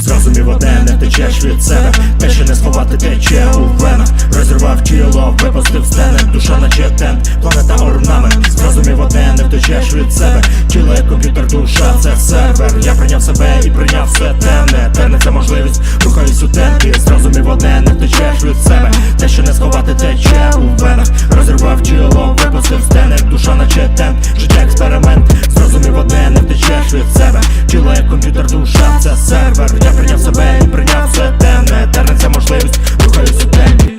Зрозумів одне, не втечеш від себе. Те, що не сховати тече у венах Розірвав тіло, випустив стени Душа наче тент, планета орнамент. Зрозумів одне, не втечеш від себе. Тіло як комп'ютер, душа це сервер. Я прийняв себе і прийняв все темне. Темне це можливість, рухаюсь у темпі. Зрозумів одне, не втечеш від себе. Те, що не сховати тече у венах. Розірвав тіло, випустив стени Душа наче тент, життя експеримент не в себе як комп'ютер, душа. Це сервер. Я прийняв себе і прийняв все темне Терне це можливість, рухаюсь у темпі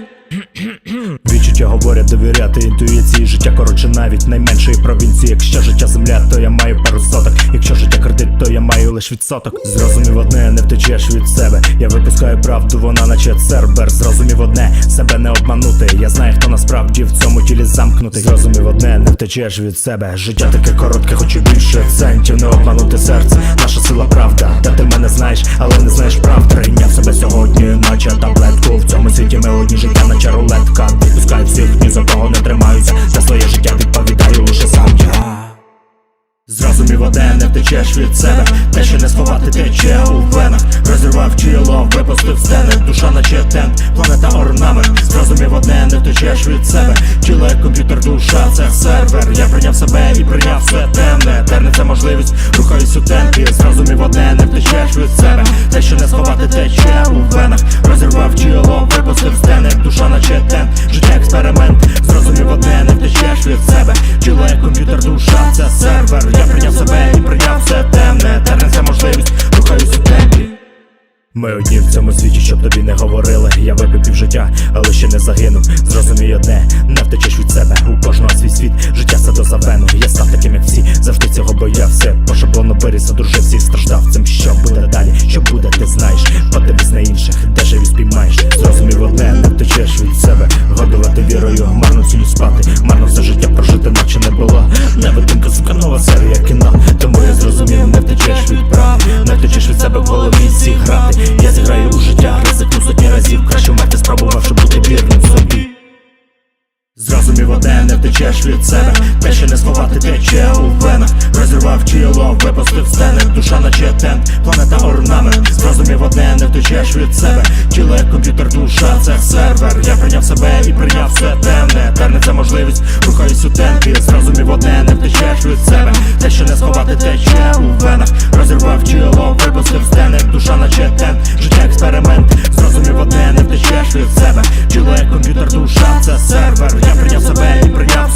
Відчуття говорять довіряти інтуїції. Життя коротше навіть найменшої провінції. Якщо життя земля, то я маю пару соток. Якщо життя кредит, то я маю лиш відсоток. Зрозумів одне, не втечеш від себе Я випускаю правду, вона наче цербер Зрозумів одне, себе не обманути. Я знаю, хто насправді в цьому тілі замкнутий. Зрозумів одне, не втечеш від себе. Життя таке коротке, хочу більше центів Не обманути серце, наша сила правда Та ти мене знаєш, але не знаєш правди. Прийняв себе сьогодні, наче таблетку. В цьому світі ми одні життя, наче рулетка. Відпускаю всіх, від себе. Те, що не сховати тече у венах. Розірвав тіло, випустив стени Душа наче тент, планета орнамент. Зрозумів одне, не втечеш від себе. Тіло як комп'ютер, душа це сервер. Я прийняв себе і прийняв все темне. Терне це можливість, рухаюсь у темпі. Зрозумів одне, не втечеш від себе. Те, що не сховати тече у венах. Розірвав тіло, випустив ми одні в цьому світі, щоб тобі не говорили. Я випив півжиття, але ще не загинув. Зрозумій одне, не втечеш від себе. У кожного свій світ, життя це до завену. Я став таким, як всі, завжди цього боявся. По шаблону виріс, одружився і страждав цим. Що буде далі? Що буде, ти знаєш. Подивись на інших, де живі спіймаєш. Зрозумів одне, не втечеш від себе. Годувати вірою, марно цілю спати. Марно все життя прожити, наче не було. Невидимка, сука, нова серія кіно. Тому я зрозумів, не втечеш від прав. Не втечеш від себе в голові зіграти. Одне, не втечеш від себе. Те, що не сховати тече у венах. Розірвав тіло, випустив стени Душа наче тент, планета орнамент. Зрозумів одне, не втечеш від себе. Тіло як комп'ютер, душа це сервер. Я прийняв себе і прийняв все темне. Терне це можливість, рухаюсь у темпі. Зрозумів одне, не втечеш від себе. Те, що не сховати тече у венах Чоловік, комп'ютер, душа, це сервер. Я прийняв себе і прийняв.